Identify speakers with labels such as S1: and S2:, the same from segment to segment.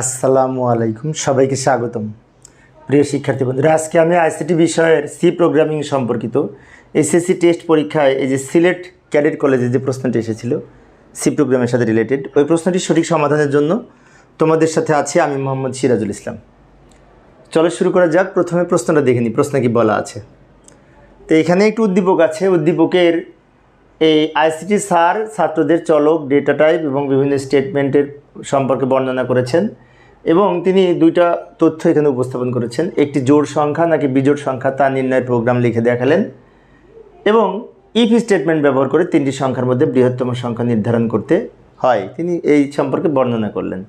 S1: আসসালামু আলাইকুম, সবাইকে স্বাগতম। প্রিয় শিক্ষার্থী বন্ধুরা, আজকে আমি আইসিটি বিষয়ের সি প্রোগ্রামিং সম্পর্কিত এসএসসি টেস্ট পরীক্ষায় এই যে সিলেট ক্যাডেট কলেজে যে প্রশ্নটি এসেছিল, সি প্রোগ্রামের সাথে রিলেটেড, ওই প্রশ্নটির সঠিক সমাধানের জন্য তোমাদের সাথে আছি আমি মোহাম্মদ সিরাজুল ইসলাম। চলো শুরু করা যাক, প্রথমে প্রশ্নটা দেখে নিই, প্রশ্নে কি বলা আছে। তো এখানে একটু উদ্দীপক আছে, উদ্দীপকের এই আইসিটি স্যার ছাত্রদের চলক, ডেটা টাইপ এবং বিভিন্ন স্টেটমেন্টের সম্পর্কে বর্ণনা করেছেন। এবং তিনি দুইটা তথ্য এখানে উপস্থাপন করেছেন। একটি জোড় সংখ্যা, নাকি বিজোড় সংখ্যা, তা নির্ণয়ের প্রোগ্রাম লিখে দেখালেন। এবং ইফ স্টেটমেন্ট ব্যবহার করে তিনটি সংখ্যার মধ্যে বৃহত্তম সংখ্যা নির্ধারণ করতে হয়। তিনি এই সম্পর্কে বর্ণনা করলেন।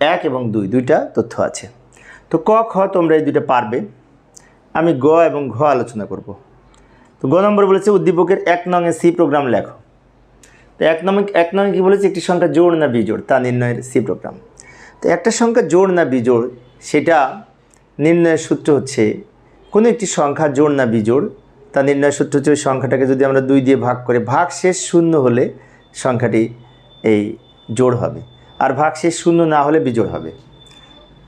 S1: এক এবং দুই, দুইটা তথ্য আছে। তো ক, খ, তোমরা এই দুইটা পারবে। আমি গ এবং ঘ আলোচনা করব। তো গ নম্বর বলেছে, উদ্দীপকের এক নঙে সি প্রোগ্রাম লেখো। তো এক নং এক নং কী বলেছে? একটি সংখ্যা জোড় না বিজোড়, তা নির্ণয়ের সি প্রোগ্রাম। তো একটা সংখ্যা জোড় না বিজোড়, সেটা নির্ণয়ের সূত্র হচ্ছে কোনো একটি সংখ্যা জোড় না বিজোড়। তা নির্ণয়ের সূত্র হচ্ছে ওই সংখ্যাটাকে যদি আমরা দুই দিয়ে ভাগ করে ভাগ শেষ শূন্য হলে সংখ্যাটি এই জোড় হবে আর ভাগ শেষ শূন্য না হলে বিজোড় হবে।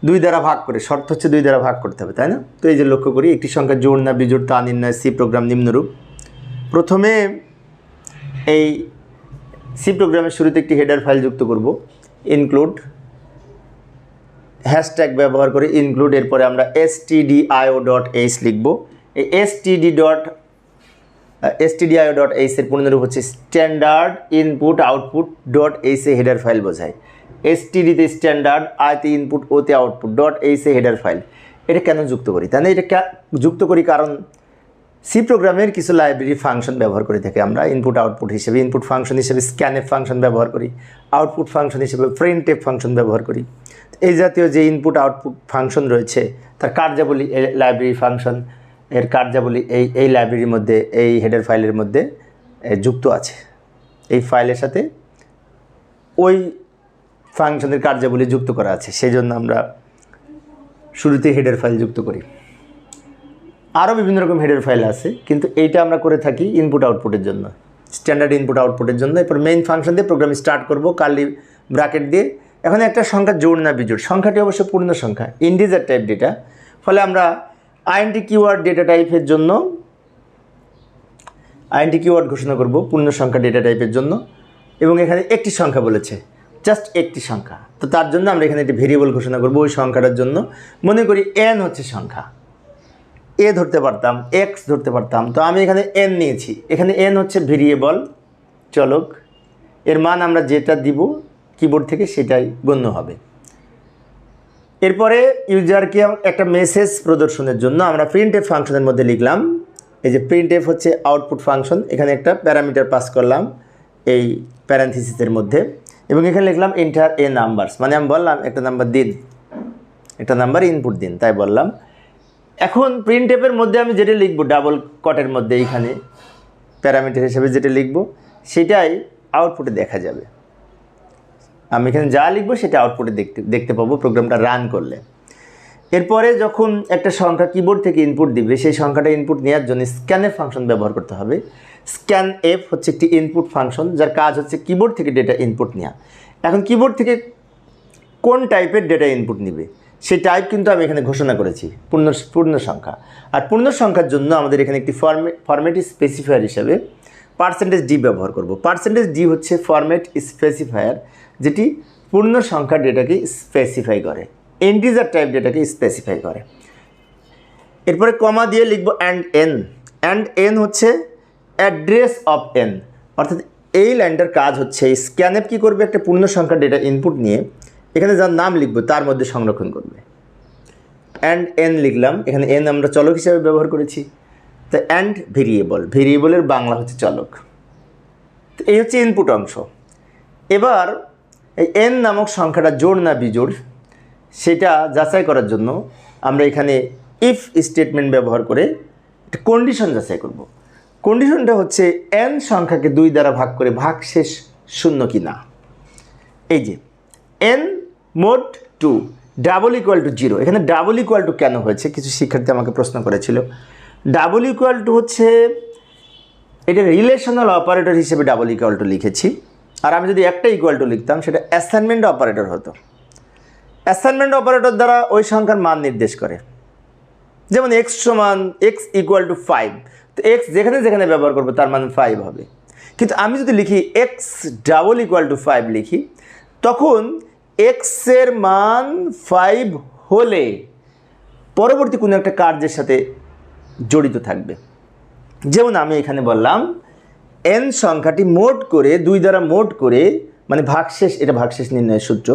S1: দুই দ্বারা ভাগ করে, শর্ত হচ্ছে দুই দ্বারা ভাগ করতে হবে, তাই না? তো এই যে লক্ষ্য করি, একটি সংখ্যা জোড় না বিজোড়, তা নির্ণয় সি প্রোগ্রাম নিম্নরূপ। প্রথমে এই সি প্রোগ্রামের শুরুতে একটি হেডার ফাইল যুক্ত করব ইনক্লুড হ্যাশট্যাগ ব্যবহার করে ইনক্লুড এরপরে আমরা S T IO dot H লিখব। এই এস টিডি ডট এসটিডিআইও ডট এইচের পূর্ণরূপ হচ্ছে স্ট্যান্ডার্ড ইনপুট আউটপুট ডট এইচে হেডার ফাইল বোঝায়। এসটিডিতে স্ট্যান্ডার্ড আইতে ইনপুট ওতে আউটপুট ডট এইচে হেডার ফাইল এটা কেন যুক্ত করি? তাহলে এটা যুক্ত করি কারণ সি প্রোগ্রামের কিছু লাইব্রেরি ফাংশন ব্যবহার করে থাকি। আমরা ইনপুট আউটপুট হিসেবে ইনপুট ফাংশন হিসেবে স্ক্যানএফ ফাংশন ব্যবহার করি। আউটপুট ফাংশন হিসেবে প্রিন্টএফ ফাংশন ব্যবহার করি। এই জাতীয় যে ইনপুট আউটপুট ফাংশন রয়েছে, তার কার্যাবলী লাইব্রেরি ফাংশন এর কার্যাবলী এই এই লাইব্রেরির মধ্যে, এই হেডার ফাইলের মধ্যে যুক্ত আছে। এই ফাইলের সাথে ওই ফাংশনের কার্যাবলী যুক্ত করা আছে। সেই জন্য আমরা শুরুতে হেডার ফাইল যুক্ত করি। আরও বিভিন্ন রকম হেডের ফাইল আছে, কিন্তু এইটা আমরা করে থাকি ইনপুট আউটপুটের জন্য। স্ট্যান্ডার্ড ইনপুট আউটপুটের জন্য। এরপর মেইন ফাংশন দিয়ে প্রোগ্রাম স্টার্ট করব কার্লি ব্র্যাকেট দিয়ে। এখন একটা সংখ্যা জোড় না বিজোড়। সংখ্যাটি অবশ্য পূর্ণ সংখ্যা ইন্ডিজার টাইপ ডেটা ফলে আমরা আইএনটি কিওয়ার্ড ডেটা টাইপের জন্য আইএনটি কিওয়ার্ড ঘোষণা করব, পূর্ণ সংখ্যা ডেটা টাইপের জন্য। এবং এখানে একটি সংখ্যা বলেছে জাস্ট একটি সংখ্যা। তো তার জন্য আমরা এখানে একটি ভেরিয়েবল ঘোষণা করব ওই সংখ্যাটার জন্য। মনে করি এন হচ্ছে সংখ্যা। এ ধরতে পারতাম, এক্স ধরতে পারতাম। তো আমি এখানে এন নিয়েছি। এখানে এন হচ্ছে ভেরিয়েবল। চলক, এর মান আমরা যেটা দিব কিবোর্ড থেকে সেটাই গণ্য হবে। এরপরে ইউজারকে একটা মেসেজ প্রদর্শনের জন্য আমরা প্রিন্ট এফ ফাংশনের মধ্যে লিখলাম। এই যে প্রিন্ট এফ হচ্ছে আউটপুট ফাংশন এখানে একটা প্যারামিটার পাস করলাম এই প্যারান্থিসিসের মধ্যে। এবং এখানে লিখলাম এন্টার এ নাম্বারস মানে আমি বললাম একটা নাম্বার দিন। একটা নাম্বার ইনপুট দিন, তাই বললাম। এখন প্রিন্ট টেপের মধ্যে আমি যেটা লিখব ডাবল কটের মধ্যে এইখানে প্যারামিটার হিসেবে যেটা লিখব, সেটাই আউটপুটে দেখা যাবে। আমি এখানে যা লিখব সেটা আউটপুটে দেখতে দেখতে পাবো প্রোগ্রামটা রান করলে। এরপরে যখন একটা সংখ্যা কিবোর্ড থেকে ইনপুট দিবে, সেই সংখ্যাটা ইনপুট নেওয়ার জন্য স্ক্যানের ফাংশন ব্যবহার করতে হবে। স্ক্যান এফ হচ্ছে একটি ইনপুট ফাংশন যার কাজ হচ্ছে কিবোর্ড থেকে ডেটা ইনপুট নেওয়া এখন কিবোর্ড থেকে কোন টাইপের ডেটা ইনপুট নিবে? সেই টাইপ কিন্তু আমি এখানে ঘোষণা করেছি, পূর্ণ পূর্ণ সংখ্যা। আর পূর্ণ সংখ্যার জন্য আমাদের এখানে একটি ফর্মে ফরম্যাট স্পেসিফায়ার হিসাবে পার্সেন্টেজ ডি ব্যবহার করব। পার্সেন্টেজ ডি হচ্ছে ফরম্যাট স্পেসিফায়ার যেটি পূর্ণ সংখ্যা ডেটাকে স্পেসিফাই করে। ইন্টিজার টাইপ ডেটাকে স্পেসিফাই করে। এরপরে কমা দিয়ে লিখব অ্যান্ড এন অ্যান্ড এন হচ্ছে অ্যাড্রেস অফ এন অর্থাৎ এই লাইনটার কাজ হচ্ছে স্ক্যানএপ কী করবে একটা পূর্ণ সংখ্যা ডেটা ইনপুট নিয়ে এখানে যার নাম লিখব, তার মধ্যে সংরক্ষণ করবে। অ্যান্ড এন লিখলাম, এখানে এন আমরা চলক হিসাবে ব্যবহার করেছি। তো অ্যান্ড ভেরিয়েবল ভেরিয়েবলের বাংলা হচ্ছে চলক। তো এই হচ্ছে ইনপুট অংশ। এবার এই এন নামক সংখ্যাটা জোড় না বিজোড়, সেটা যাচাই করার জন্য আমরা এখানে ইফ স্টেটমেন্ট ব্যবহার করে একটা কন্ডিশন যাচাই করব। কন্ডিশনটা হচ্ছে এন সংখ্যাকে দুই দ্বারা ভাগ করে ভাগ শেষ শূন্য কি না এই যে N mod two double equal to zero এখানে ডাবল ইকুয়াল টু কেন হয়েছে? কিছু শিক্ষার্থী আমাকে প্রশ্ন করেছিল। ডাবল ইকুয়াল টু হচ্ছে, এটা রিলেশনাল অপারেটর হিসেবে ডাবল ইকুয়াল টু লিখেছি। আর আমি যদি একটা ইকুয়াল টু লিখতাম, সেটা অ্যাসাইনমেন্ট অপারেটর হতো। অ্যাসাইনমেন্ট অপারেটর দ্বারা ওই সংখ্যার মান নির্দেশ করে। যেমন এক্স সমান এক্স ইকুয়াল টু ফাইভ তো এক্স যেখানে যেখানে ব্যবহার করব, তার মান ফাইভ হবে। কিন্তু আমি যদি লিখি X double equal to five লিখি, তখন এক্সের মান ফাইভ হলে পরবর্তী কোনো একটা কার্যের সাথে জড়িত থাকবে। যেমন আমি এখানে বললাম এন সংখ্যাটি মোট করে, দুই দ্বারা মোট করে মানে ভাগশেষ, এটা ভাগশেষ নির্ণয়ের সূত্র,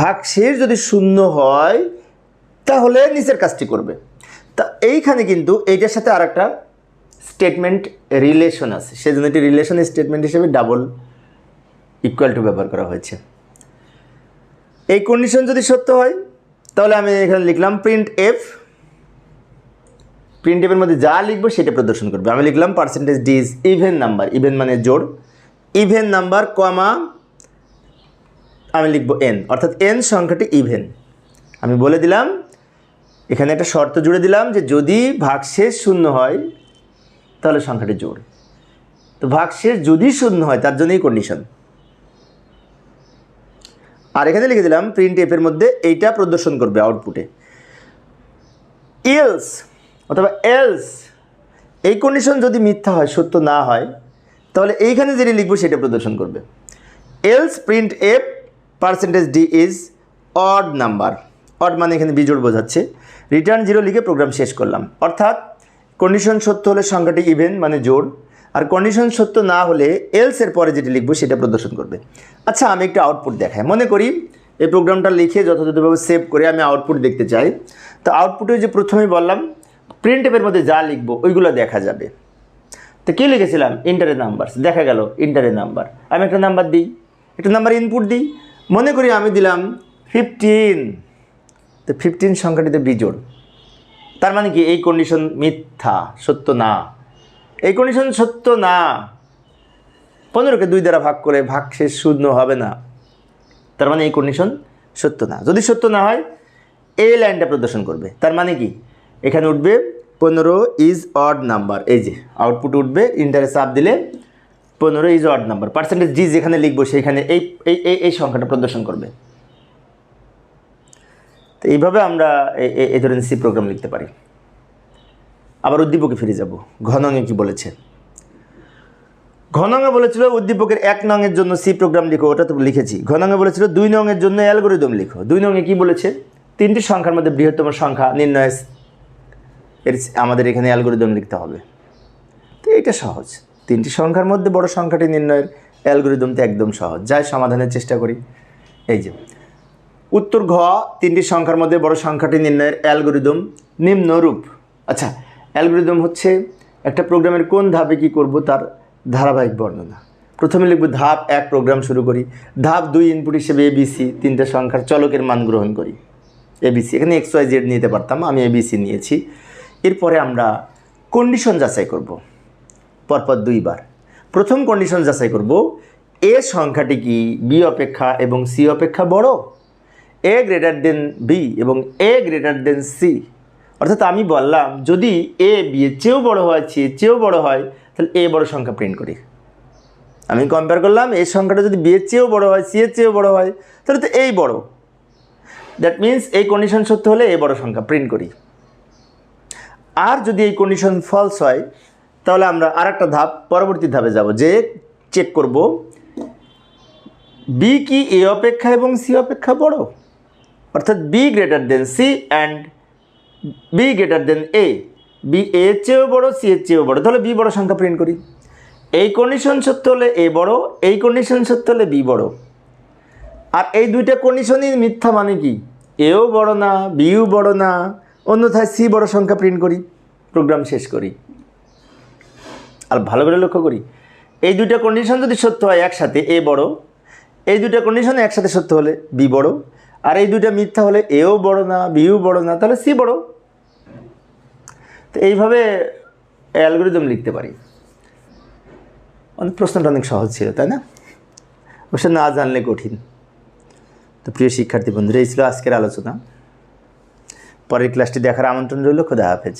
S1: ভাগশেষ যদি শূন্য হয়, তাহলে নিচের কাজটি করবে। তা এইখানে কিন্তু এইটার সাথে আর একটা স্টেটমেন্ট রিলেশন আছে সেজন্য এটি রিলেশন স্টেটমেন্ট হিসেবে ডাবল ইকুয়াল টু ব্যবহার করা হয়েছে। এই কন্ডিশন যদি সত্য হয়, তাহলে আমি এখানে লিখলাম প্রিন্ট এফ প্রিন্ট এফের মধ্যে যা লিখব সেটা প্রদর্শন করবে। আমি লিখলাম percentage D is even number even মানে জোড়। ইভেন নাম্বার কমা আমি লিখব এন অর্থাৎ এন সংখ্যাটি ইভেন আমি বলে দিলাম, এখানে একটা শর্ত জুড়ে দিলাম যে যদি ভাগশেষ শূন্য হয়, তাহলে সংখ্যাটি জোড়। তো ভাগশেষ যদি শূন্য হয়, তার জন্যই কন্ডিশন আর এখানে লিখে দিলাম প্রিন্ট এফের মধ্যে এইটা প্রদর্শন করবে আউটপুটে ইলস অথবা এলস এই কন্ডিশন যদি মিথ্যা হয়, সত্য না হয়, তাহলে এইখানে যেটি লিখব সেটা প্রদর্শন করবে। Else print F percentage D is odd number odd মানে এখানে বিজোড় বোঝাচ্ছে। রিটার্ন জিরো লিখে প্রোগ্রাম শেষ করলাম। অর্থাৎ কন্ডিশন সত্য হলে সংখ্যাটি ইভেন মানে জোড়। আর কন্ডিশন সত্য না হলে এলস এর পরে যেটা লিখব সেটা প্রদর্শন করবে। আচ্ছা আমি একটু আউটপুট দেখাই। মনে করি এই প্রোগ্রামটা লিখে যথাযথভাবে সেভ করে আমি আউটপুট দেখতে চাই। তো আউটপুটে যে প্রথমেই বললাম প্রিন্ট এর মধ্যে যা লিখব ওইগুলো দেখা যাবে। তো কী লিখেছিলাম? ইন্টারের নাম্বার দেখা গেল ইন্টারের নাম্বার আমি একটা নাম্বার দিই, একটা নাম্বার ইনপুট দিই। মনে করি আমি দিলাম ফিফটিন তো ফিফটিন সংখ্যাটিতে বিজোড়। তার মানে কি? এই কন্ডিশন মিথ্যা, সত্য না। এই কন্ডিশন সত্য না। পনেরোকে দুই দ্বারা ভাগ করে ভাগ শেষ শূন্য হবে না। তার মানে এই কন্ডিশন সত্য না। যদি সত্য না হয় এই লাইনটা প্রদর্শন করবে। তার মানে কি? এখানে উঠবে পনেরো ইজ অড নাম্বার এই যে আউটপুট উঠবে ইন্টারে চাপ দিলে পনেরো is odd number percentage G যেখানে লিখব সেইখানে এই এই এই সংখ্যাটা প্রদর্শন করবে। তো এইভাবে আমরা এই ধরনের সি প্রোগ্রাম লিখতে পারি। আবার উদ্দীপকে ফিরে যাব। ঘনঙে কি বলেছে? ঘনঙে বলেছিল, উদ্দীপকের এক নঙের জন্য সি প্রোগ্রাম লিখো, ওটা তো লিখেছি। ঘনঙে বলেছিল, দুই নঙের জন্য অ্যালগোরিদম লিখো। দুই নঙে কি বলেছে? তিনটি সংখ্যার মধ্যে বৃহত্তম সংখ্যা নির্ণয় এর আমাদের এখানে অ্যালগোরিদম লিখতে হবে। তো এটা সহজ। তিনটি সংখ্যার মধ্যে বড় সংখ্যাটি নির্ণয়ের অ্যালগোরিদম তো একদম সহজ। যাই সমাধানের চেষ্টা করি। এই যে, উত্তর ঘ, তিনটি সংখ্যার মধ্যে বড় সংখ্যাটি নির্ণয়ের অ্যালগোরিদম নিম্নরূপ। আচ্ছা অ্যালগোরিদম হচ্ছে একটা প্রোগ্রামের কোন ধাপে কি করব তার ধারাবাহিক বর্ণনা। প্রথমে লিখব ধাপ এক, প্রোগ্রাম শুরু করি। ধাপ দুই ইনপুট হিসেবে এবিসি তিনটে সংখ্যার চলকের মান গ্রহণ করি। এবিসি এখানে এক্স ওয়াই জেড নিতে পারতাম, আমি এবিসি নিয়েছি। এরপরে আমরা কন্ডিশন যাচাই করব, পরপর দুইবার। প্রথম কন্ডিশন যাচাই করব এ সংখ্যাটি কি বি অপেক্ষা এবং সি অপেক্ষা বড়? এ গ্রেটার দেন বি এবং এ গ্রেটার দেন সি অর্থাৎ আমি বললাম, যদি এ বি এর চেয়েও বড় হয় সি চেয়েও বড় হয়, তাহলে এ বড় সংখ্যা প্রিন্ট করি। আমি কম্পেয়ার করলাম এই সংখ্যাটা যদি বি এর চেয়েও বড় হয় সি এর চেয়েও বড় হয়, তাহলে তো এই বড়। দ্যাট মিন্স এই কন্ডিশন সত্য হলে এ বড় সংখ্যা প্রিন্ট করি। আর যদি এই কন্ডিশন ফলস হয়, তাহলে আমরা আর একটা ধাপ, পরবর্তী ধাপে যাব, যে চেক করব বি কি এ অপেক্ষা এবং সি অপেক্ষা বড়? অর্থাৎ B greater than C and B greater than A B এর চেয়েও বড় সি এর চেয়েও বড়। তাহলে বি বড় সংখ্যা প্রিন্ট করি। এই কন্ডিশন সত্য হলে এ বড়, এই কন্ডিশন সত্য হলে বি বড়। আর এই দুইটা কন্ডিশনই মিথ্যা মানে কি? এও বড় না বিও বড় না, অন্যথায় সি বড় সংখ্যা প্রিন্ট করি। প্রোগ্রাম শেষ করি। আর ভালো করে লক্ষ্য করি। এই দুইটা কন্ডিশন যদি সত্য হয় একসাথে এ বড়, এই দুইটা কন্ডিশন একসাথে সত্য হলে বি বড়। আর এই দুইটা মিথ্যা হলে এও বড় না বিও বড় না, তাহলে সি বড়। তো এইভাবে অ্যালগোরিদম লিখতে পারি। অনেক প্রশ্নটা অনেক সহজ ছিল, তাই না? অবশ্য না জানলে কঠিন। তো প্রিয় শিক্ষার্থী বন্ধুরা, এই ছিল আজকের আলোচনা। পরের ক্লাসটি দেখার আমন্ত্রণ রইল, খোদা হাফেজ।